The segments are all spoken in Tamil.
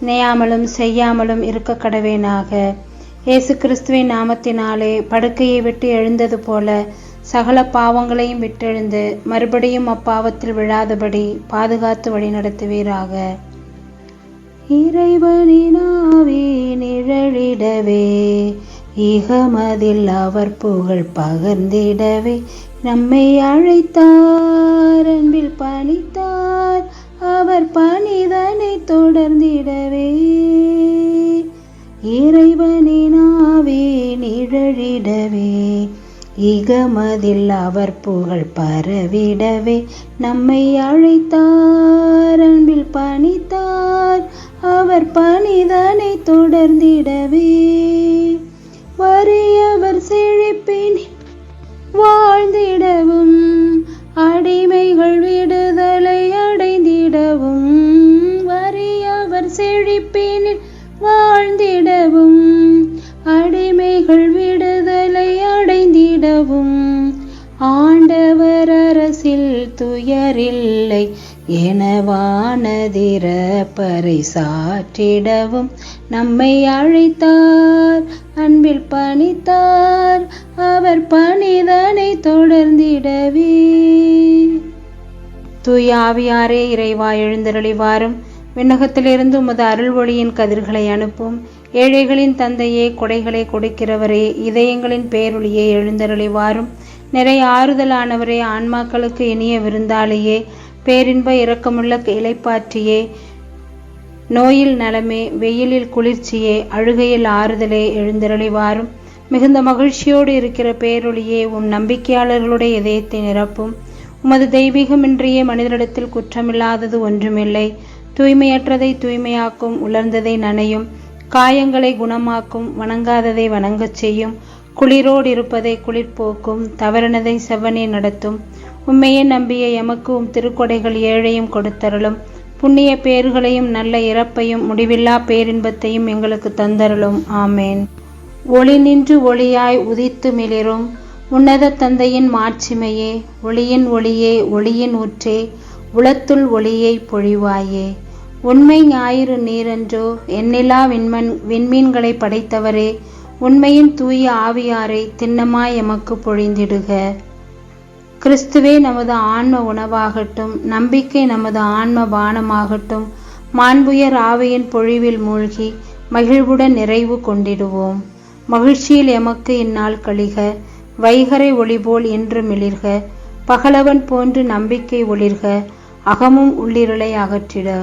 நினையாமலும் செய்யாமலும் இருக்க கடவேனாக. இயேசு கிறிஸ்துவின் நாமத்தினாலே படுக்கையை விட்டு எழுந்தது போல சகல பாவங்களையும் விட்டெழுந்து மறுபடியும் அப்பாவத்தில் விழாதபடி பாதுகாத்து வழிநடத்துவீராக இறைவனினாவே நிழலிடவே இகமதில் அவர் புகழ் பகர்ந்திடவே. நம்மை அழைத்தார் அன்பில் பணித்தார் அவர் பணிதனை தொடர்ந்திடவே. இறைவனினாவே நிழழிடவே இகமதில் அவர் புகழ் பரவிடவே. நம்மை அழைத்தார் அன்பில் பணித்தார். அவர் பணிதனை தொடர்ந்திடவே. எனவானதிர பறைசாற்றிடவும் நம்மை அழைத்தார். அன்பில் பணித்தார். அவர் பணிதனை தொடர்ந்திடவே. தூயாவியாரே இறைவா எழுந்தருளி வாரும் விண்ணகத்திலிருந்து உமது அருள் ஒளியின் கதிர்களை அனுப்பும். ஏழைகளின் தந்தையே கொடைகளை கொடுக்கிறவரே இதயங்களின் பேருளியே எழுந்தருளி வாரும் நிறைய ஆறுதலானவரே ஆன்மாக்களுக்கு இனிய விருந்தாளியே பேரின்ப இரக்கமுள்ள இலைப்பாற்றியே நோயில் நலமே வெயிலில் குளிர்ச்சியே அழுகையில் ஆறுதலே எழுந்திரளி வாரும் மிகுந்த மகிழ்ச்சியோடு இருக்கிற பேரொழியே உம் நம்பிக்கையாளர்களுடைய இதயத்தை நிரப்பும். உமது தெய்வீகமின்றியே மனிதரிடத்தில் குற்றமில்லாதது ஒன்றுமில்லை. தூய்மையற்றதை தூய்மையாக்கும் உலர்ந்ததை நனையும். காயங்களை குணமாக்கும் வணங்காததை வணங்கச் செய்யும். குளிரோடு இருப்பதை குளிர்போக்கும் தவறினதை செவ்வனே நடத்தும். உண்மையை நம்பிய எமக்கு உம் திருக்கொடைகள் ஏழையும் கொடுத்தருளும். புண்ணிய பேர்களையும் நல்ல இறப்பையும் முடிவில்லா பேரின்பத்தையும் எங்களுக்கு தந்தருளும். ஆமேன். ஒளி நின்று ஒளியாய் உதித்து மிளிரும். உன்னத தந்தையின் மாட்சிமையே ஒளியின் ஒளியே ஒளியின் ஊற்றே உளத்துள் ஒளியை பொழிவாயே. உண்மை ஞாயிறு நீரன்றோ எண்ணிலா விண்மன் விண்மீன்களை படைத்தவரே உண்மையின் தூய ஆவியாரை திண்ணமாய் எமக்கு பொழிந்திடுக. கிறிஸ்துவே நமது ஆன்ம உணவாகட்டும் நம்பிக்கை நமது ஆன்ம பானமாகட்டும் மாண்புயர் ஆவியின் பொழிவில் மூழ்கி மகிழ்வுடன் நிறைவு கொண்டிடுவோம். மகிழ்ச்சியில் எமக்கு இந்நாள் கழிக. வைகரை ஒளிபோல் என்று மிளிர்க பகலவன் போன்று நம்பிக்கை ஒளிர்க. அகமும் உள்ளிருளை அகற்றிட.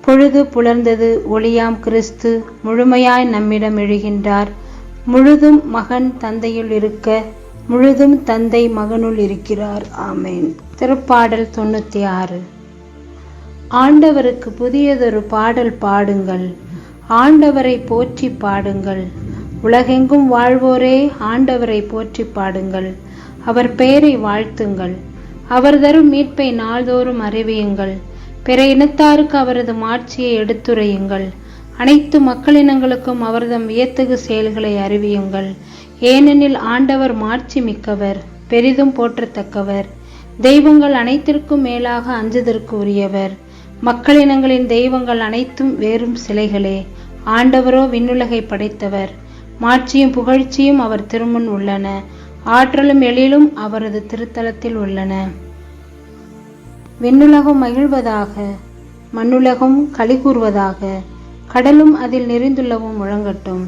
பொழுது புலர்ந்தது ஒளியாம் கிறிஸ்து முழுமையாய் நம்மிடம் எழுகின்றார். முழுதும் மகன் தந்தையில் இருக்க முழுதும் தந்தை மகனுள் இருக்கிறார். ஆமேன். திருப்பாடல் தொண்ணூத்தி ஆறு ஆண்டவருக்கு புதியதொரு பாடல் பாடுங்கள். ஆண்டவரை போற்றி பாடுங்கள். உலகெங்கும் வாழ்வோரே ஆண்டவரை போற்றி பாடுங்கள். அவர் பெயரை வாழ்த்துங்கள். அவர் தரும் மீட்பை நாள்தோறும் அறிவியுங்கள். பிற இனத்தாருக்கு அவரது மாட்சியை எடுத்துரையுங்கள். அனைத்து மக்களினங்களுக்கும் அவர்தம் வியத்தகு செயல்களை அறிவியுங்கள். ஏனெனில் ஆண்டவர் மாட்சி மிக்கவர் பெரிதும் போற்றத்தக்கவர். தெய்வங்கள் அனைத்திற்கும் மேலாக அஞ்சுதற்கு உரியவர். மக்களினங்களின் தெய்வங்கள் அனைத்தும் வேறும் சிலைகளே ஆண்டவரோ விண்ணுலகை படைத்தவர். மாட்சியும் புகழ்ச்சியும் அவர் திருமுன் உள்ளன. ஆற்றலும் எழிலும் அவரது திருத்தலத்தில் உள்ளன. விண்ணுலகம் மகிழ்வதாக மண்ணுலகம் களி கூறுவதாக கடலும் அதில் நெறிந்துள்ளவும் முழங்கட்டும்.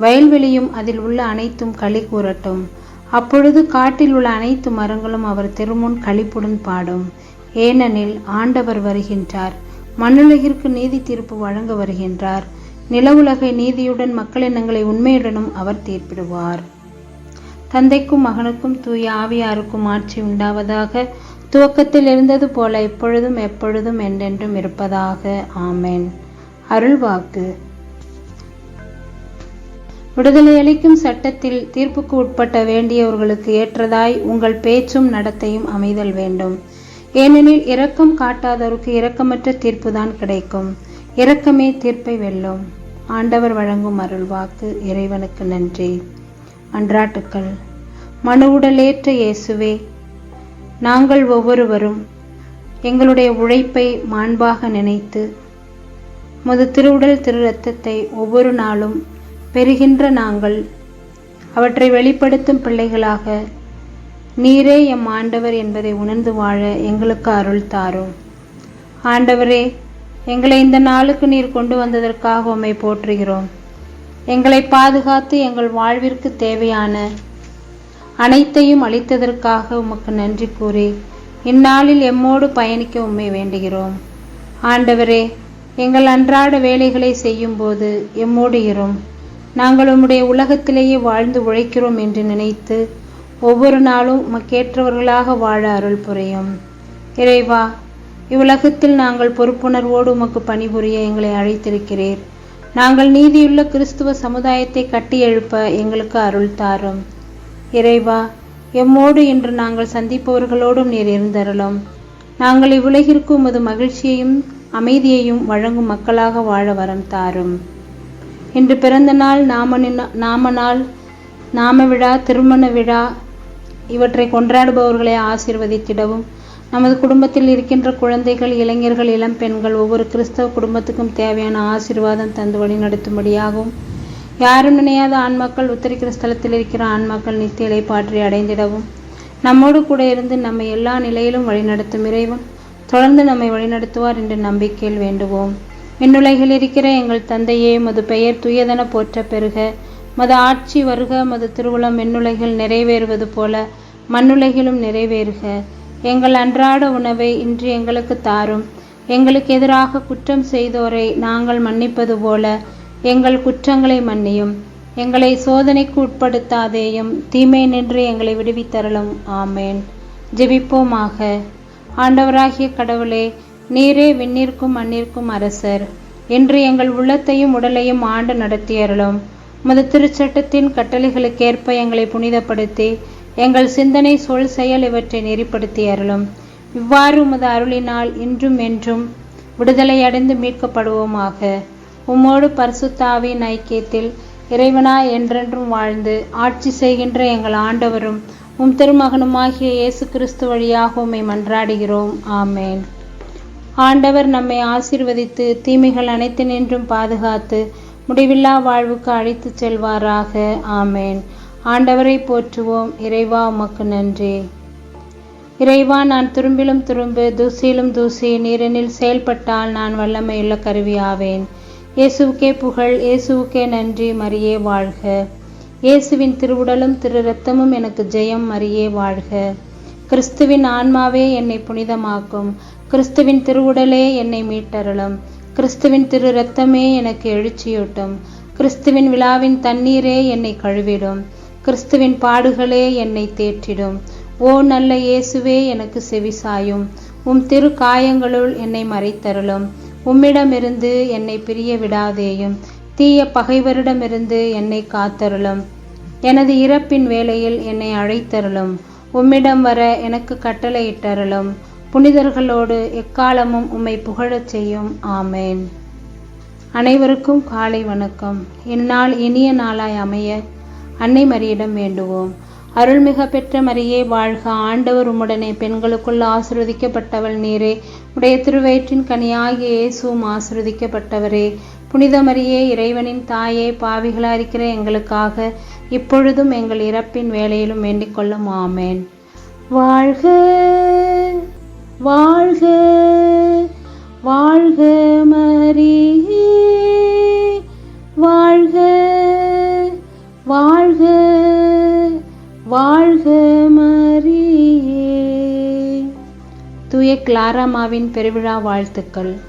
வயல்வெளியும் அதில் உள்ள அனைத்தும் களி கூறட்டும். அப்பொழுது காட்டில் உள்ள அனைத்து மரங்களும் அவர் திருமுன் களிப்புடன் பாடும். ஏனெனில் ஆண்டவர் வருகின்றார். மண்ணுலகிற்கு நீதி தீர்ப்பு வழங்க வருகின்றார். நிலவுலகை நீதியுடன் மக்களினங்களை உண்மையுடனும் அவர் தீர்ப்பிடுவார். தந்தைக்கும் மகனுக்கும் தூய ஆவியாருக்கும் ஆட்சி உண்டாவதாக துவக்கத்தில் இருந்தது போல இப்பொழுதும் எப்பொழுதும் என்றென்றும் இருப்பதாக. ஆமென். அருள்வாக்கு. விடுதலை அளிக்கும் சட்டத்தில் தீர்ப்புக்கு உட்பட்ட வேண்டியவர்களுக்கு ஏற்றதாய் உங்கள் பேச்சும் நடத்தையும் அமைதல் வேண்டும். ஏனெனில் இரக்கம் காட்டாதவருக்கு இரக்கமற்ற தீர்ப்புதான் கிடைக்கும். இரக்கமே தீர்ப்பை வெல்லும். ஆண்டவர் வழங்கும் அருள் வாக்கு இறைவனுக்கு நன்றி. மன்றாட்டுக்கள் மனுவுடலேற்ற இயேசுவே நாங்கள் ஒவ்வொருவரும் எங்களுடைய உழைப்பை மாண்பாக நினைத்து முது திருவுடல் திரு ரத்தத்தை ஒவ்வொரு நாளும் பெறுகின்ற நாங்கள் அவற்றை வெளிப்படுத்தும் பிள்ளைகளாக நீரே எம் ஆண்டவர் என்பதை உணர்ந்து வாழ எங்களுக்கு அருள் தாரும். ஆண்டவரே எங்களை இந்த நாளுக்கு நீர் கொண்டு வந்ததற்காக உம்மை போற்றுகிறோம். எங்களை பாதுகாத்து எங்கள் வாழ்விற்கு தேவையான அனைத்தையும் அளித்ததற்காக உமக்கு நன்றி கூறி இந்நாளில் எம்மோடு பயணிக்க உம்மை வேண்டுகிறோம். ஆண்டவரே எங்கள் அன்றாட வேலைகளை செய்யும்போது எம்மோடு இரும். நாங்கள் உம்முடைய உலகத்திலேயே வாழ்ந்து உழைக்கிறோம் என்று நினைத்து ஒவ்வொரு நாளும் உமக்கேற்றவர்களாக வாழ அருள் புரியும். இறைவா இவ்வுலகத்தில் நாங்கள் பொறுப்புணர்வோடு உமக்கு பணிபுரிய எங்களை அழைத்திருக்கிறீர். நாங்கள் நீதியுள்ள கிறிஸ்துவ சமுதாயத்தை கட்டி எழுப்ப எங்களுக்கு அருள் தாரும். இறைவா எம்மோடு இன்று நாங்கள் சந்திப்பவர்களோடும் நீர் இருந்தருளும். நாங்கள் இவ்வுலகிற்கு உமது மகிழ்ச்சியையும் அமைதியையும் வழங்கும் மக்களாக வாழ வரம் தாரும். இன்று பிறந்த நாள் நாம நாம நாள் நாம விழா திருமண விழா இவற்றை கொண்டாடுபவர்களை ஆசிர்வதித்திடவும். நமது குடும்பத்தில் இருக்கின்ற குழந்தைகள் இளைஞர்கள் இளம் பெண்கள் ஒவ்வொரு கிறிஸ்தவ குடும்பத்துக்கும் தேவையான ஆசீர்வாதம் தந்து வழிநடத்தும்படியாகவும் யாரும் நினையாத ஆண்மக்கள் உத்தரிக்கிற ஸ்தலத்தில் இருக்கிற ஆண்மக்கள் நித்தியலை பாற்றி அடைந்திடவும். நம்மோடு கூட இருந்து நம்மை எல்லா நிலையிலும் வழிநடத்தும் இறைவன். தொடர்ந்து நம்மை வழிநடத்துவார் என்ற நம்பிக்கையில் வேண்டுவோம். விண்ணுலகில் இருக்கிற எங்கள் தந்தையே மது பெயர் துயதன போற்ற பெறுக மது ஆட்சி வருக மது திருவுளம் விண்ணுலகில் நிறைவேறுவது போல மண்ணுலகிலும் நிறைவேறுக. எங்கள் அன்றாட உணவை இன்று எங்களுக்கு தாரும். எங்களுக்கு எதிராக குற்றம் செய்தோரை நாங்கள் மன்னிப்பது போல எங்கள் குற்றங்களை மன்னியும். எங்களை சோதனைக்கு உட்படுத்தாதேயும் தீமை நின்று எங்களை விடுவித்தரலும் ஆமேன். ஜெபிப்போமாக. ஆண்டவராகிய கடவுளே நீரே விண்ணிற்கும் மண்ணிற்கும் அரசர். இன்று எங்கள் உள்ளத்தையும் உடலையும் ஆண்டு நடத்தியருளும். உமது திருச்சட்டத்தின் கட்டளைகளுக்கேற்ப எங்களை புனிதப்படுத்தி எங்கள் சிந்தனை சொல் செயல் இவற்றை நெறிப்படுத்தி அருளும் இவ்வாறு உமது அருளினால் இன்றும் என்றும் விடுதலை அடைந்து மீட்கப்படுவோமாக. உம்மோடு பரிசுத்தாவின் ஐக்கியத்தில் இறைவனாய் என்றென்றும் வாழ்ந்து ஆட்சி செய்கின்ற எங்கள் ஆண்டவரும் உம் திருமகனுமாகிய இயேசு கிறிஸ்து வழியாக உம்மை மன்றாடுகிறோம். ஆமேன். ஆண்டவர் நம்மை ஆசீர்வதித்து தீமைகள் அனைத்து நின்றும் பாதுகாத்து முடிவில்லா வாழ்வுக்கு அழைத்துச் செல்வாராக. ஆமேன். ஆண்டவரை போற்றுவோம். இறைவா உமக்கு நன்றி. இறைவா நான் துரும்பிலும் துரும்பு தூசியிலும் தூசி நீரெனில் செயல்பட்டால் நான் வல்லமையுள்ள கருவியாவேன். இயேசுவுக்கே புகழ் இயேசுவுக்கே நன்றி மரியே வாழ்க. இயேசுவின் திருவுடலும் திரு ரத்தமும் எனக்கு ஜெயம் மரியே வாழ்க. கிறிஸ்துவின் ஆன்மாவே என்னை புனிதமாக்கும். கிறிஸ்துவின் திருவுடலே என்னை மீட்டருளும். கிறிஸ்துவின் திரு ரத்தமே எனக்கு எழுச்சியூட்டும். கிறிஸ்துவின் விழாவின் தண்ணீரே என்னை கழுவிடும். கிறிஸ்துவின் பாடுகளே என்னை தேற்றிடும். ஓ நல்ல இயேசுவே எனக்கு செவிசாயும் உம் திரு காயங்களுள் என்னை மறைத்தருளும். உம்மிடமிருந்து என்னை பிரிய விடாதேயும். தீய பகைவரிடமிருந்து என்னை காத்தருளும். எனது இறப்பின் வேளையில் என்னை அழைத்தருளும். உம்மிடம் வர எனக்கு கட்டளையிட்டருளும். புனிதர்களோடு எக்காலமும் உம்மை புகழச் செய்யும். ஆமேன். அனைவருக்கும் காலை வணக்கம். இந்நாள் இனிய நாளாய் அமைய அன்னை மரியிடம் வேண்டுவோம். அருள்மிக பெற்ற மரியே வாழ்க. ஆண்டவர் உம்முடனே பெண்களுக்குள் ஆசிர்வதிக்கப்பட்டவள் நீரே. உடைய திருவயிற்றின் கனியாகிய இயேசுவும் ஆசிர்வதிக்கப்பட்டவரே. புனிதமரியே இறைவனின் தாயே பாவிகளாக இருக்கிற எங்களுக்காக இப்பொழுதும் எங்கள் இறப்பின் வேலையிலும் வேண்டிக் கொள்ளும். ஆமேன். வாழ்க வாழ்க வாழ்க மரியே. வாழ்க வாழ்க வாழ்க மரியே. தூய கிளாராமாவின் பெருவிழா வாழ்த்துக்கள்.